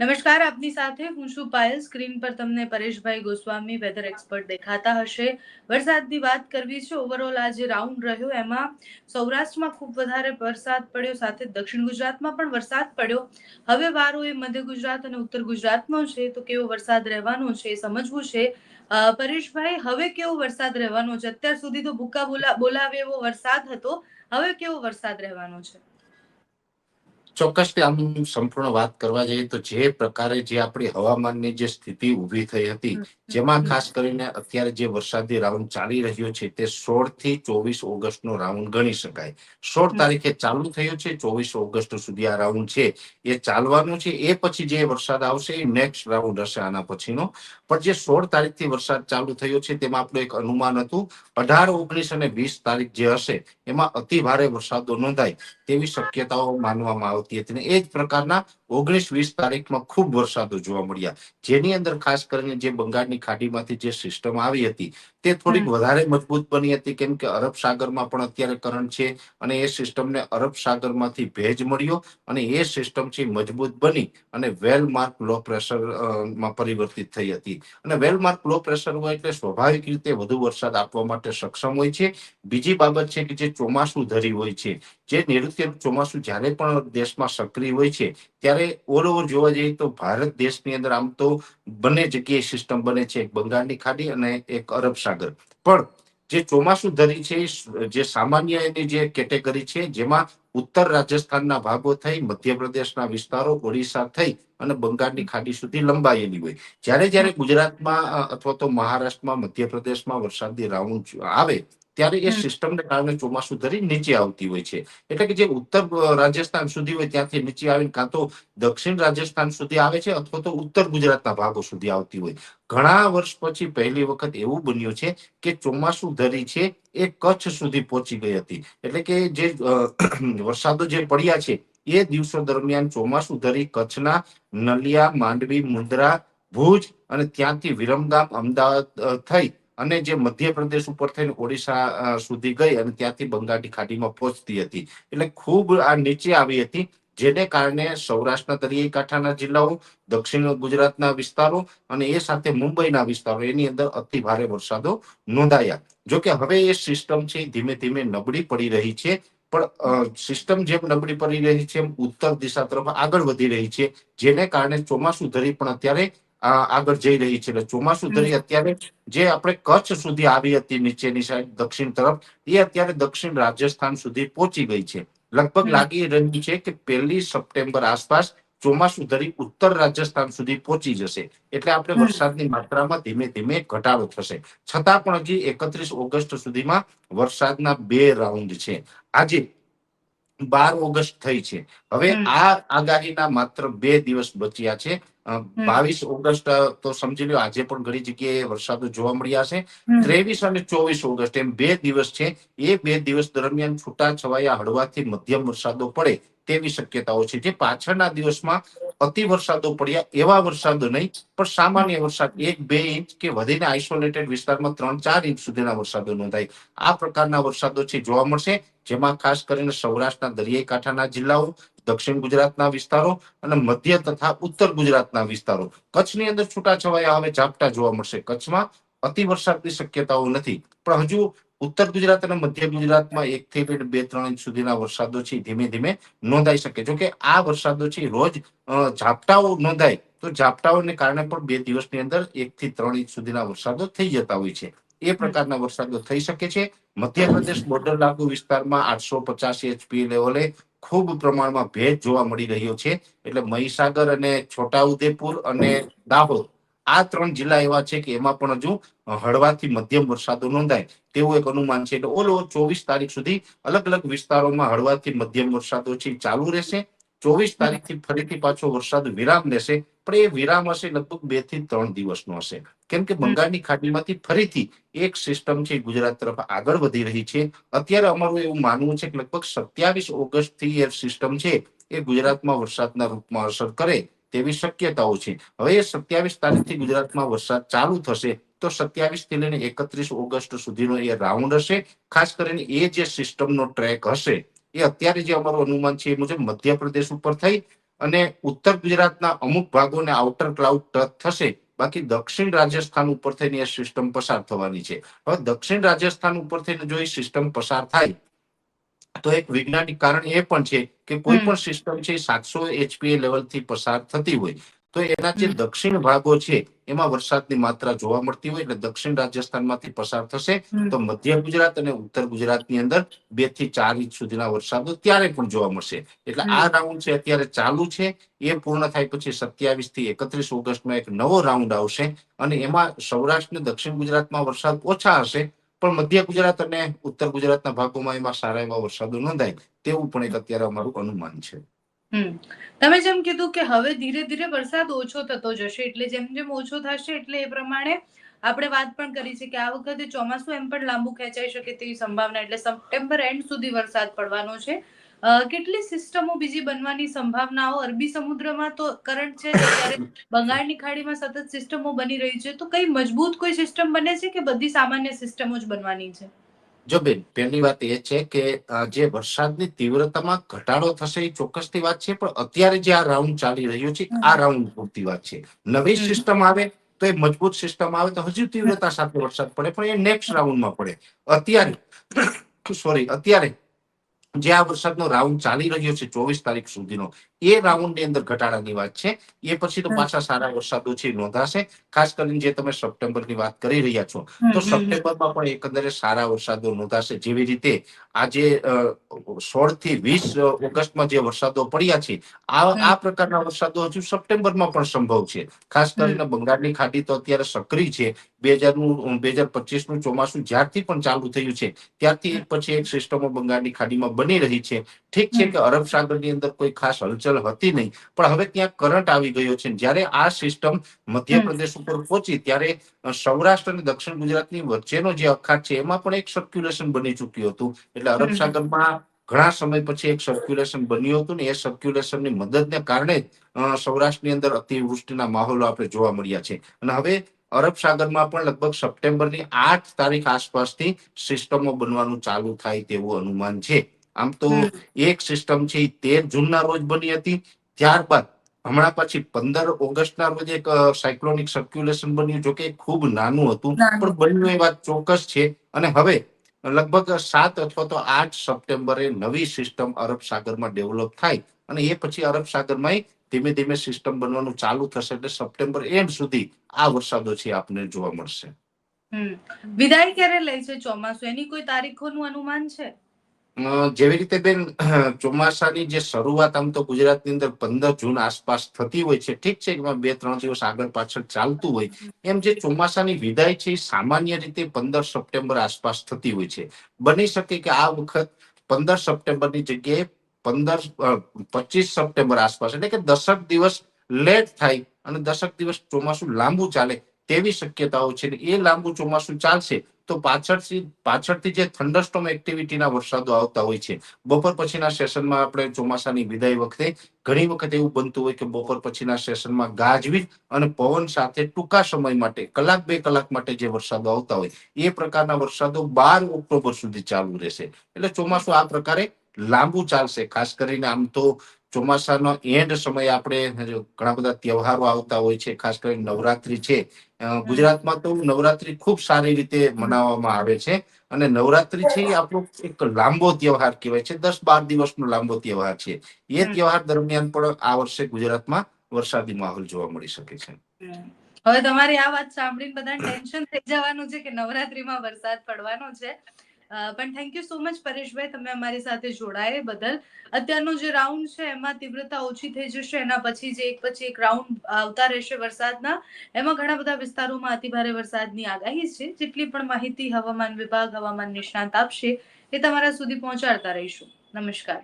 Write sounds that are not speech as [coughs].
નમસ્કાર, આપની સાથે હું છું પાયલ. સ્ક્રીન પર તમને પરેશભાઈ ગોસ્વામી, વેધર એક્સપર્ટ દેખાતા હશે. વરસાદની વાત કરવી છે ઓવરઓલ આજે રાઉન્ડ રહ્યો. એમાં સૌરાષ્ટ્રમાં ખૂબ વધારે વરસાદ પડ્યો, સાથે દક્ષિણ ગુજરાતમાં પણ વરસાદ પડ્યો. હવે વારો એ મધ્ય ગુજરાત અને ઉત્તર ગુજરાતનો છે, તો કેવો વરસાદ રહેવાનો છે એ સમજવું છે. પરેશભાઈ, હવે કેવો વરસાદ રહેવાનો છે? અત્યાર સુધી તો ભૂકા બોલા, બોલાવે એવો વરસાદ હતો. હવે કેવો વરસાદ રહેવાનો છે? ચોક્કસથી આમ સંપૂર્ણ વાત કરવા જઈએ તો જે પ્રકારે જે આપણી હવામાનની જે સ્થિતિ ઊભી થઈ હતી જેમાં ખાસ કરીને અત્યારે જે વરસાદી રાઉન્ડ ચાલી રહ્યો છે તે સોળથી ચોવીસ ઓગસ્ટ નો રાઉન્ડ ગણી શકાય. સોળ તારીખે ચાલુ થયો છે ચોવીસ ઓગસ્ટ સુધી આ રાઉન્ડ છે. એ ચાલવાનું છે એ પછી જે વરસાદ આવશે એ નેક્સ્ટ રાઉન્ડ હશે આના પછીનો. પણ જે સોળ તારીખથી વરસાદ ચાલુ થયો છે તેમાં આપણું એક અનુમાન હતું અઢાર ઓગણીસ અને વીસ તારીખ જે હશે એમાં અતિ ભારે વરસાદો નોંધાય તેવી શક્યતાઓ માનવામાં આવતી હતી અને એ જ પ્રકારના ઓગણીસ વીસ તારીખમાં ખૂબ વરસાદો જોવા મળ્યા. જેની અંદર ખાસ કરીને જે બંગાળની ખાડીમાંથી જે સિસ્ટમ આવી હતી તે થોડીક વધારે મજબૂત બની હતી. કેમ કે અરબ સાગરમાં પણ અત્યારે કરંટ છે અને એ સિસ્ટમને અરબ સાગરમાંથી ભેજ મળ્યો અને એ સિસ્ટમ છે મજબૂત બની અને વેલ માર્ક લો પ્રેશરમાં પરિવર્તિત થઈ હતી. અને વેલ માર્ક લો પ્રેશર હોય એટલે સ્વાભાવિક રીતે વધુ વરસાદ આપવા માટે સક્ષમ હોય છે. બીજી બાબત છે કે જે ચોમાસું ધરી હોય છે જે નૈઋત્ય ચોમાસું જ્યારે પણ દેશમાં સક્રિય હોય છે, ત્યારે ઓલ જોવા જઈએ તો ભારત દેશની અંદર આમ તો બંને જગ્યાએ સિસ્ટમ બને છે, એક બંગાળની ખાડી અને એક અરબ સાગર. પણ જે ચોમાસું ધરી છે, જે સામાન્ય એની જે કેટેગરી છે, જેમાં ઉત્તર રાજસ્થાનના ભાગો થઈ, મધ્યપ્રદેશના વિસ્તારો, ઓડિશા થઈ અને બંગાળની ખાડી સુધી લંબાયેલી હોય. જ્યારે જ્યારે ગુજરાતમાં અથવા તો મહારાષ્ટ્રમાં, મધ્યપ્રદેશમાં વરસાદી રાઉન્ડ આવે ત્યારે એ. સિસ્ટમને કારણે ચોમાસું ધરી નીચે આવતી હોય છે. એટલે કે જે ઉત્તર રાજસ્થાન સુધી હોય ત્યાંથી નીચે આવીને કાં તો દક્ષિણ રાજસ્થાન સુધી આવે છે અથવા તો ઉત્તર ગુજરાતના ભાગો સુધી આવતી હોય. ઘણા વર્ષ પછી પહેલી વખત એવું બન્યું છે કે ચોમાસું ધરી છે એ કચ્છ સુધી પહોંચી ગઈ હતી. એટલે કે જે વરસાદો જે પડ્યા છે એ દિવસો દરમિયાન ચોમાસું ધરી કચ્છના નલિયા માંડવી મુંદ્રા ભુજ અને ત્યાંથી વિરમગામ અમદાવાદ થઈ અને જે મધ્યપ્રદેશ ઉપર થઈને ઓડિશા સુધી ગઈ અને ત્યાંથી બંગાળની ખાડીમાં પહોંચતી હતી. એટલે ખૂબ આ નીચે આવી હતી, જેને કારણે સૌરાષ્ટ્રના દરિયાઈ કાંઠાના જિલ્લાઓ, દક્ષિણ ગુજરાતના વિસ્તારો અને એ સાથે મુંબઈના વિસ્તારો, એની અંદર અતિ ભારે વરસાદો નોંધાયા. જો કે હવે એ સિસ્ટમ છે ધીમે ધીમે નબળી પડી રહી છે, પણ સિસ્ટમ જેમ નબળી પડી રહી છે એમ ઉત્તર દિશા તરફ આગળ વધી રહી છે, જેને કારણે ચોમાસું ધરી પણ અત્યારે આગળ જઈ રહી છે. એટલે ચોમાસું ધરી અત્યારે જે આપણે કચ્છ સુધી આવી હતી નીચેની સાઈડ દક્ષિણ તરફ એ અત્યારે દક્ષિણ રાજસ્થાન સુધી પહોંચી ગઈ છે. લગભગ લાગી રહ્યું છે કે પહેલી સપ્ટેમ્બર આસપાસ ચોમાસું ધરી ઉત્તર રાજસ્થાન સુધી પહોંચી જશે. એટલે આપણે વરસાદની માત્રામાં ધીમે ધીમે ઘટાડો થશે. છતાં પણ હજી એકત્રીસ ઓગસ્ટ સુધીમાં વરસાદના બે રાઉન્ડ છે. આજે બાર ઓગસ્ટ થઈ છે. હવે આ આગાહીના માત્ર બે દિવસ બચ્યા છે. બાવીસ ઓગસ્ટ તો સમજી લો આજે પણ ઘણી જગ્યાએ વરસાદ જોવા મળ્યા છે. ત્રેવીસ અને ચોવીસ ઓગસ્ટ એમ બે દિવસ છે. એ બે દિવસ દરમિયાન છૂટા છવાયા હળવાથી મધ્યમ વરસાદો પડે તેવી શક્યતાઓ છે. જે પાછળના દિવસમાં અતિ વરસાદો પડ્યા એવા વરસાદો નહીં પણ સામાન્ય વરસાદ એક બે ઇંચ કે વધીને આઇસોલેટેડ વિસ્તારમાં ત્રણ ચાર ઇંચ સુધીના વરસાદો નોંધાય. આ પ્રકારના વરસાદો છે જોવા મળશે જેમાં ખાસ કરીને સૌરાષ્ટ્રના દરિયાઈ કાંઠાના જિલ્લાઓ દક્ષિણ ગુજરાતના વિસ્તારો અને મધ્ય તથા ઉત્તર ગુજરાતના વિસ્તારો. કચ્છની અંદર છૂટાછવાયા હવે ઝાપટા જોવા મળશે. કચ્છમાં અતિ વરસાદની શક્યતાઓ નથી. પણ હજુ ઉત્તર ગુજરાત અને મધ્ય ગુજરાતમાં એક થી બે ત્રણ ઇંચ સુધીના વરસાદો છે. ધીમે ધીમે નોંધાઈ શકે. જોકે આ વરસાદો છે, રોજ ઝાપટાઓ નોંધાય, તો ઝાપટાઓને કારણે પણ બે દિવસની અંદર એક થી ત્રણ ઇંચ સુધીના વરસાદો થઈ જતા હોય છે. એ પ્રકારના વરસાદો થઈ શકે છે. મધ્યપ્રદેશ બોર્ડર લાગુ વિસ્તારમાં આઠસો પચાસ એચપી લેવલે ખૂબ પ્રમાણમાં ભેજ જોવા મળી રહ્યો છે. એટલે મહીસાગર અને છોટાઉદેપુર અને દાહોદ, આ ત્રણ જિલ્લા એવા છે કે એમાં પણ હજુ હળવાથી મધ્યમ વરસાદો નોંધાય તેવું એક અનુમાન છે. એટલે ઓલ ઓવર ચોવીસ તારીખ સુધી અલગ અલગ વિસ્તારોમાં હળવાથી મધ્યમ વરસાદો છે, ચાલુ રહેશે. ચોવીસ તારીખથી ફરીથી પાછો વરસાદ વિરામ લેશે પણ એ વિરામ હશે લગભગ બેથી ત્રણ દિવસનો હશે. કેમ કે બંગાળની ખાડીમાંથી ફરીથી એક સિસ્ટમ છે ગુજરાત તરફ આગળ વધી રહી છે. અત્યારે અમારું એવું માનવું છે કે લગભગ સત્યાવીસ ઓગસ્ટથી એ સિસ્ટમ છે એ ગુજરાતમાં વરસાદના રૂપમાં અસર કરે તેવી શક્યતાઓ છે. હવે એ સત્યાવીસ તારીખથી ગુજરાતમાં વરસાદ ચાલુ થશે તો સત્યાવીસથી લઈને એકત્રીસ ઓગસ્ટ સુધીનો એ રાઉન્ડ હશે. ખાસ કરીને એ જે સિસ્ટમનો ટ્રેક હશે એ અત્યારે જે અમારું અનુમાન છે એ મુજબ મધ્યપ્રદેશ ઉપર થઈ અને ઉત્તર ગુજરાતના અમુક ભાગોને આઉટર ક્લાઉડ ટચ થશે. બાકી દક્ષિણ રાજસ્થાન ઉપર થઈને એ સિસ્ટમ પસાર થવાની છે. હવે દક્ષિણ રાજસ્થાન ઉપર થઈને જો એ સિસ્ટમ પસાર થાય તો એક વૈજ્ઞાનિક કારણ એ પણ છે કે કોઈ પણ સિસ્ટમ છે સાતસો એચપીએ લેવલથી પસાર થતી હોય. તો એના જે દક્ષિણ ભાગો છે એમાં વરસાદની માત્રા જોવા મળતી હોય એટલે દક્ષિણ રાજસ્થાનમાંથી પસાર થશે. તો મધ્ય ગુજરાત અને ઉત્તર ગુજરાતની અંદર બેથી ચાર ઇંચ સુધીના વરસાદો ત્યારે પણ જોવા મળશે. એટલે આ રાઉન્ડ છે અત્યારે ચાલુ છે. એ પૂર્ણ થાય પછી સત્યાવીસથી એકત્રીસ ઓગસ્ટમાં એક નવો રાઉન્ડ આવશે અને એમાં સૌરાષ્ટ્ર ને દક્ષિણ ગુજરાતમાં વરસાદ ઓછા હશે પણ મધ્ય ગુજરાત અને ઉત્તર ગુજરાતના ભાગોમાં એમાં સારા એવા વરસાદો નોંધાય તેવું પણ એક અત્યારે અમારું અનુમાન છે. હમ. તમે જેમ કીધું કે હવે ધીરે ધીરે વરસાદ ઓછો થતો જશે, એટલે જેમ જેમ ઓછો થશે, એટલે એ પ્રમાણે આપણે વાત પણ કરી છે કે આ વખતે ચોમાસું એમ પણ લાંબુ ખેંચાઈ શકે તેવી સંભાવના, એટલે સપ્ટેમ્બર એન્ડ સુધી વરસાદ પડવાનો છે. કેટલી સિસ્ટમો બીજી બનવાની સંભાવનાઓ? અરબી સમુદ્રમાં તો કરંટ છે ત્યારે બંગાળની ખાડીમાં સતત સિસ્ટમો બની રહી છે, તો કઈ મજબૂત કોઈ સિસ્ટમ બને છે કે બધી સામાન્ય સિસ્ટમો જ બનવાની છે? જો બેન પહેલી વાત એ છે કે જે વરસાદની તીવ્રતામાં ઘટાડો થશે એ ચોક્કસની વાત છે પણ અત્યારે જે આ રાઉન્ડ ચાલી રહ્યો છે આ રાઉન્ડ પૂરતી વાત છે. નવી સિસ્ટમ આવે તો એ મજબૂત સિસ્ટમ આવે તો હજુ તીવ્રતા સાથે વરસાદ પડે પણ એ નેક્સ્ટ રાઉન્ડમાં પડે. અત્યારે [coughs] સોરી અત્યારે જે આ વરસાદનો રાઉન્ડ ચાલી રહ્યો છે ચોવીસ તારીખ સુધીનો એ રાઉન્ડની અંદર ઘટાડાની વાત છે. એ પછી તો પાછા સારા વરસાદો છે નોંધાશે. ખાસ કરીને જે તમે સપ્ટેમ્બરની વાત કરી રહ્યા છો તો. સપ્ટેમ્બરમાં પણ એકંદરે સારા વરસાદો નોંધાશે. જેવી રીતે આજે સોળથી વીસ ઓગસ્ટમાં જે વરસાદો પડ્યા છે આ આ પ્રકારના વરસાદો હજુ સપ્ટેમ્બરમાં પણ સંભવ છે. ખાસ કરીને બંગાળની ખાડી તો અત્યારે સક્રિય છે બે હજારનું બે હજાર પચીસનું ચોમાસું જ્યારથી પણ ચાલુ થયું છે ત્યારથી પછી એક સિસ્ટમો બંગાળની ખાડીમાં બની રહી છે. ઠીક છે કે અરબ સાગરની અંદર કોઈ ખાસ હલચલ હતી નહીં પણ હવે ત્યાં કરંટ આવી ગયો છે. જ્યારે આ સિસ્ટમ મધ્યપ્રદેશ ઉપર પહોંચી ત્યારે સૌરાષ્ટ્ર અને દક્ષિણ ગુજરાતની વચ્ચેનો જે અખાત છે એમાં પણ એક સર્ક્યુલેશન બની ચૂક્યું હતું. એટલે અરબ. સાગરમાં ઘણા સમય પછી એક સર્ક્યુલેશન બન્યું હતું ને એ સર્ક્યુલેશનની મદદને કારણે સૌરાષ્ટ્રની અંદર અતિવૃષ્ટિના માહોલો આપણે જોવા મળ્યા છે. અને હવે અરબ સાગરમાં પણ લગભગ સપ્ટેમ્બરની આઠ તારીખ આસપાસથી સિસ્ટમો બનવાનું ચાલુ થાય તેવું અનુમાન છે. આમ તો એક સિસ્ટમ છે તેર જૂનના રોજ બની હતી. ત્યારબાદ હમણાં પછી પંદર ઓગસ્ટના રોજ એક સાયક્લોનિક સર્ક્યુલેશન બન્યું જો કે ખૂબ નાનું હતું. પણ બન્યું એ વાત ચોક્કસ છે. અને હવે લગભગ સાત અથવા તો આઠ સપ્ટેમ્બરે નવી સિસ્ટમ અરબ સાગરમાં ડેવલપ થાય. અને એ પછી અરબ સાગરમાં ધીમે ધીમે સિસ્ટમ બનવાનું ચાલુ થશે એટલે સપ્ટેમ્બર એન્ડ સુધી આ વરસાદો છે આપને જોવા મળશે. વિદાય ક્યારે લે છે ચોમાસું? એની કોઈ તારીખોનું અનુમાન છે? જેવી રીતે બેન ચોમાસાની જે શરૂઆત આમ તો ગુજરાતની અંદર પંદર જૂન આસપાસ થતી હોય છે ઠીક છે એમાં બે ત્રણ દિવસ આગળ પાછળ ચાલતું હોય. એમ જે ચોમાસાની વિદાય છે એ સામાન્ય રીતે પંદર સપ્ટેમ્બર આસપાસ થતી હોય છે. બની શકે કે આ વખત પંદર સપ્ટેમ્બરની જગ્યાએ પંદર પચીસ સપ્ટેમ્બર આસપાસ, એટલે કે દશક દિવસ લેટ થાય અને દશક દિવસ ચોમાસું લાંબુ ચાલે તેવી શક્યતાઓ છે. એ લાંબુ ચોમાસું ચાલશે તો પાછળથી પાછળથી જે થંડરસ્ટોમ એક્ટિવિટીના વરસાદો આવતા હોય છે, બપોર પછીના સેશનમાં આપણે ચોમાસાની વિદાય વખતે ઘણી વખત એવું બનતું હોય કે બપોર પછીના સેશનમાં ગાજવીજ અને પવન સાથે ટૂંકા સમય માટે, કલાક બે કલાક માટે જે વરસાદો આવતા હોય, એ પ્રકારના વરસાદો બાર ઓક્ટોબર સુધી ચાલુ રહેશે. એટલે ચોમાસું આ પ્રકારે લાંબુ ચાલશે. ખાસ કરીને આમ તો ચોમાસાનો એન્ડ સમય આપણે ઘણા બધા તહેવારો આવતા હોય છે ખાસ કરીને નવરાત્રી છે. ગુજરાતમાં તો નવરાત્રી ખૂબ સારી રીતે મનાવવામાં આવે છે અને નવરાત્રી છે એ આપણો એક લાંબો તહેવાર કહેવાય છે. દસ બાર દિવસનો લાંબો તહેવાર છે. એ તહેવાર દરમિયાન પણ આ વર્ષે ગુજરાતમાં વરસાદી માહોલ જોવા મળી શકે છે. હવે તમારી આ વાત સાંભળીને બધા ટેન્શન થઈ જવાનું છે કે નવરાત્રીમાં વરસાદ પડવાનો છે. પણ થેન્ક યુ સો મચ પરેશભાઈ, તમે અમારી સાથે જોડાય બદલ. અત્યારનો જે રાઉન્ડ છે, એમાં તીવ્રતા ઓછી થઈ જશે, એના પછી જે એક પછી એક રાઉન્ડ આવતા રહેશે વરસાદના, એમાં ઘણા બધા વિસ્તારોમાં અતિભારે વરસાદની આગાહી છે. જેટલી પણ માહિતી હવામાન વિભાગ, હવામાન નિષ્ણાંત આપશે, એ તમારા સુધી પહોંચાડતા રહીશું. નમસ્કાર.